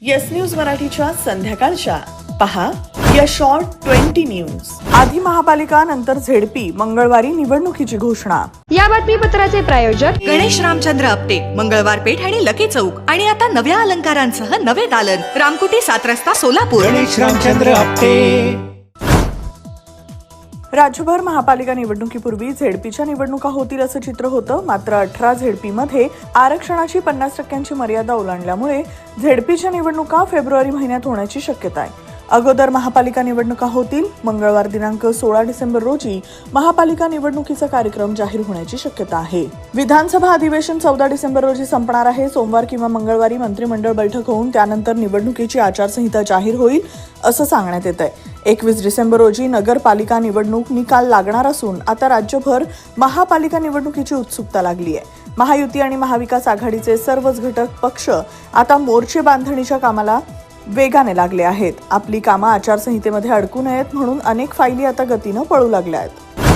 Yes news मराठीच्या संध्याकाळच्या. पहा या शॉर्ट ट्वेंटी न्यूज आधी महापालिका नंतर झेडपी. मंगळवारी निवडणुकीची घोषणा. या बातमीपत्राचे प्रायोजक गणेश रामचंद्र आपटे मंगळवार पेठ आणि लकी चौक. आणि आता नव्या अलंकारांसह नवे दालन. रामकुटी सात रस्ता सोलापूर. गणेश रामचंद्र आपटे. राज्यभर महापालिका निवडणुकीपूर्वी झेडपीच्या निवडणुका होतील असं चित्र होतं. मात्र अठरा झेडपीमध्ये आरक्षणाची पन्नास टक्क्यांची मर्यादा ओलांडल्यामुळे झेडपीच्या निवडणुका फेब्रुवारी महिन्यात होण्याची शक्यता आहे. अगोदर महापालिका निवडणुका होतील. मंगळवार दिनांक सोळा डिसेंबर रोजी महापालिका निवडणुकीचा कार्यक्रम जाहीर होण्याची शक्यता आहे. विधानसभा अधिवेशन चौदा डिसेंबर रोजी संपणार आहे. सोमवार किंवा मंगळवारी मंत्रिमंडळ बैठक होऊन त्यानंतर निवडणुकीची आचारसंहिता जाहीर होईल असं सांगण्यात येत आहे एकवीस डिसेंबर रोजी नगरपालिका निवडणूक निकाल लागणार असून आता राज्यभर महापालिका निवडणुकीची उत्सुकता लागली आहे. महायुती आणि महाविकास आघाडीचे सर्वच घटक पक्ष आता मोर्चे बांधणीच्या कामाला वेगाने लागले आहेत. आपली कामं आचारसंहितेमध्ये अडकू नयेत म्हणून अनेक फायली आता गतीनं पळू लागल्या आहेत.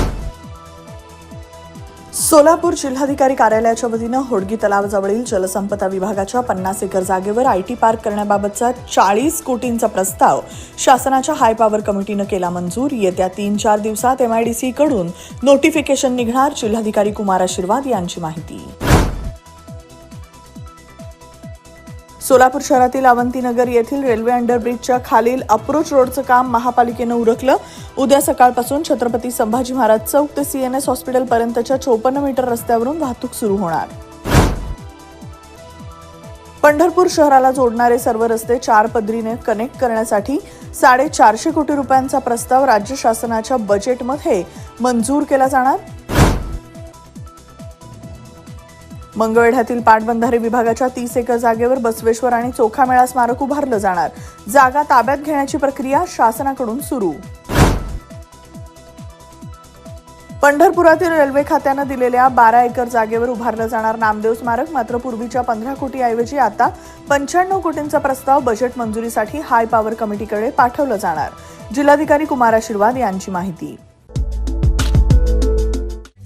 सोलापूर जिल्हाधिकारी कार्यालयाच्या वतीनं होडगी तलावाजवळील जलसंपदा विभागाच्या पन्नास एकर जागेवर आय टी पार्क करण्याबाबतचा चाळीस कोटींचा प्रस्ताव शासनाच्या हाय पॉवर कमिटीनं केला मंजूर. येत्या तीन चार दिवसात एमआयडीसीकडून नोटिफिकेशन निघणार. जिल्हाधिकारी कुमार आशीर्वाद यांची माहिती. सोलापूर शहरातील अवंतीनगर येथील रेल्वे अंडरब्रिजच्या खालील अप्रोच रोडचं काम महापालिकेनं उरकलं. उद्या सकाळपासून छत्रपती संभाजी महाराज चौक ते सीएनएस एस हॉस्पिटलपर्यंतच्या चोपन्न मीटर रस्त्यावरून वाहतूक सुरू होणार. पंढरपूर शहराला जोडणारे सर्व रस्ते चार पदरीने कनेक्ट करण्यासाठी साडेचारशे कोटी रुपयांचा प्रस्ताव राज्य शासनाच्या बजेटमध्ये मंजूर केला जाणार. मंगळवेढ्यातील पाटबंधारे विभागाच्या तीस एकर जागेवर बसवेश्वर आणि चोखामेळा स्मारक उभारलं जाणार. जागा ताब्यात घेण्याची प्रक्रिया शासनाकडून सुरू. पंढरपुरातील रेल्वे खात्यानं दिलेल्या बारा एकर जागेवर उभारलं जाणार नामदेव स्मारक मात्र पूर्वीच्या पंधरा कोटीऐवजी आता पंच्याण्णव कोटींचा प्रस्ताव बजेट मंजुरीसाठी हाय पॉवर कमिटीकडे पाठवलं जाणार. जिल्हाधिकारी कुमार आशीर्वाद यांची माहिती.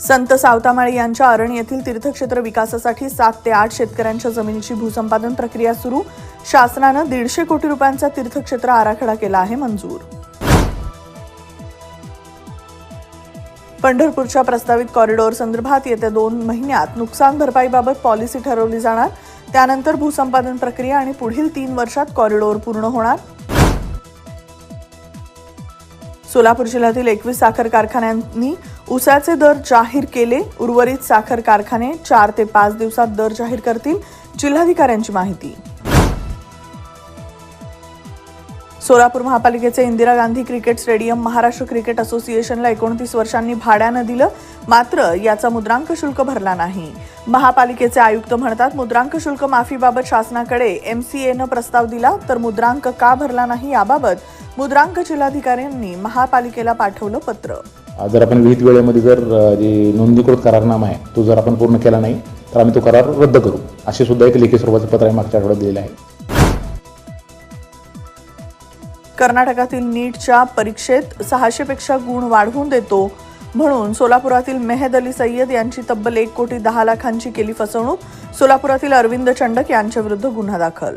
संत सावतामाळी यांच्या अरण येथील तीर्थक्षेत्र विकासासाठी सात ते आठ शेतकऱ्यांच्या जमिनीची भूसंपादन प्रक्रिया सुरू. शासनानं दीडशे कोटी रुपयांचा तीर्थक्षेत्र आराखडा केला आहे मंजूर. पंढरपूरच्या प्रस्तावित कॉरिडॉर संदर्भात येत्या दोन महिन्यात नुकसान भरपाईबाबत पॉलिसी ठरवली जाणार. त्यानंतर भूसंपादन प्रक्रिया आणि पुढील तीन वर्षात कॉरिडॉर पूर्ण होणार. सोलापूर जिल्ह्यातील एकवीस साखर कारखान्यांनी उसाचे दर जाहीर केले उर्वरित साखर कारखाने चार ते पाच दिवसात दर जाहीर करतील जिल्हाधिकाऱ्यांची माहिती. सोलापूर महापालिकेचे Indira Gandhi cricket stadium Maharashtra cricket असोसिएशनला एकोणतीस वर्षांनी भाड्यानं दिलं मात्र याचा मुद्रांक शुल्क भरला नाही. महापालिकेचे आयुक्त म्हणतात मुद्रांक शुल्क माफीबाबत शासनाकडे एम सी एनं प्रस्ताव दिला तर मुद्रांक का भरला नाही याबाबत मुद्रांक जिल्हाधिकाऱ्यांनी महापालिकेला पाठवलं पत्र. जर आपण विहित वेळेमध्ये जर अ, जे नोंदणीकृत करारनामा आहे तो जर आपण पूर्ण केला नाही तर आम्ही तो करार रद्द करू. असे सुद्धा एक लेखी स्वरूपाचं पत्र आहे मागच्या आठवड्यात दिलेलं आहे. कर्नाटकातील नीटच्या परीक्षेत सहाशे पेक्षा गुण वाढवून देतो म्हणून सोलापुरातील मेहद अली सय्यद यांची तब्बल एक कोटी दहा लाखांची केली फसवणूक सोलापुरातील अरविंद चंडक यांच्या विरुद्ध गुन्हा दाखल.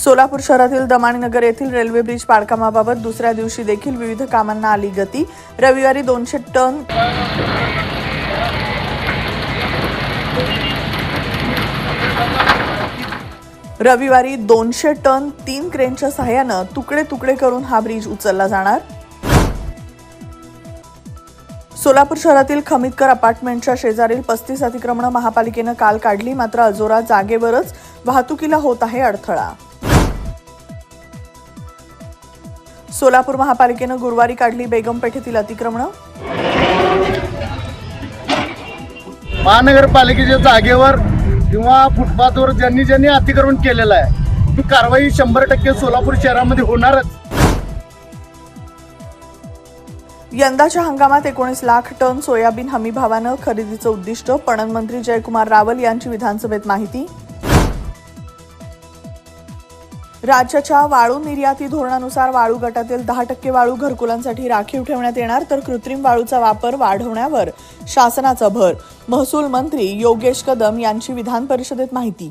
सोलापूर शहरातील दमाणनगर येथील रेल्वे ब्रिज बांधकामाबाबत दुसऱ्या दिवशी देखील विविध कामांना आली गती. रविवारी दोनशे टन रविवारी दोनशे टन तीन क्रेनच्या सहाय्यानं तुकडे तुकडे करून हा ब्रिज उचलला जाणार. सोलापूर शहरातील खमितकर अपार्टमेंटच्या शेजारील पस्तीस अतिक्रमणं महापालिकेनं काल काढली मात्र अजोरा जागेवरच वाहतुकीला होत आहे अडथळा. सोलापूर महापालिकेनं गुरुवारी काढली बेगम पेठेतील अतिक्रमणं. महानगरपालिकेच्या जागेवर किंवा फुटपाथवर ज्यांनी ज्यांनी अतिक्रमण केलेलं आहे ती कारवाई शंभर टक्के सोलापूर शहरामध्ये होणारच. यंदाच्या हंगामात एकोणीस लाख टन सोयाबीन हमी भावानं खरेदीचं उद्दिष्ट पणन मंत्री जयकुमार रावल यांची विधानसभेत माहिती. राज्याच्या वाळू निर्याती धोरणानुसार वाळू गटातील दहा टक्के वाळू घरकुलांसाठी राखीव ठेवण्यात येणार तर कृत्रिम वाळूचा वापर वाढवण्यावर शासनाचा भर. महसूल मंत्री योगेश कदम यांची विधान परिषदेत माहिती.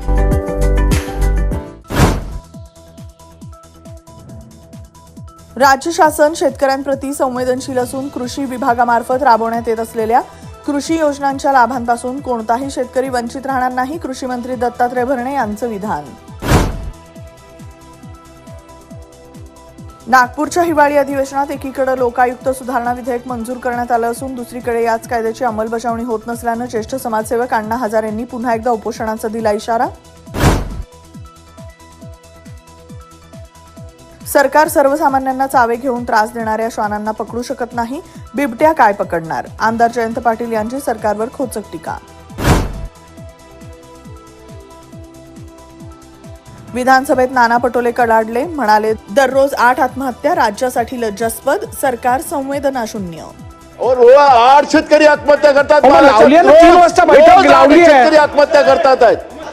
राज्य शासन शेतकऱ्यांप्रती संवेदनशील असून कृषी विभागामार्फत राबवण्यात येत असलेल्या कृषी योजनांच्या लाभांपासून कोणताही शेतकरी वंचित राहणार नाही कृषी मंत्री दत्तात्रय भरणे यांचं विधान. नागपूरच्या हिवाळी अधिवेशनात एकीकडे लोकायुक्त सुधारणा विधेयक मंजूर करण्यात आलं असून दुसरीकडे याच कायद्याची अंमलबजावणी होत नसल्यानं ज्येष्ठ समाजसेवक अण्णा हजारेंनी पुन्हा एकदा उपोषणाचा दिला इशारा. सरकार सर्वसामान्यांना चावे घेऊन त्रास देणाऱ्या श्वानांना पकडू शकत नाही बिबट्या काय पकडणार? आमदार जयंत पाटील यांची सरकारवर खोचक टीका. विधानसभेत नाना पटोले कडाडले म्हणाले दररोज आठ आत्महत्या राज्यासाठी लज्जास्पद सरकार संवेदनाशून्य और वो आठ शेतकरी आत्महत्या करतात तीन वाजता बैठक लावली आहे. शेतकरी आत्महत्या करतात आहेत.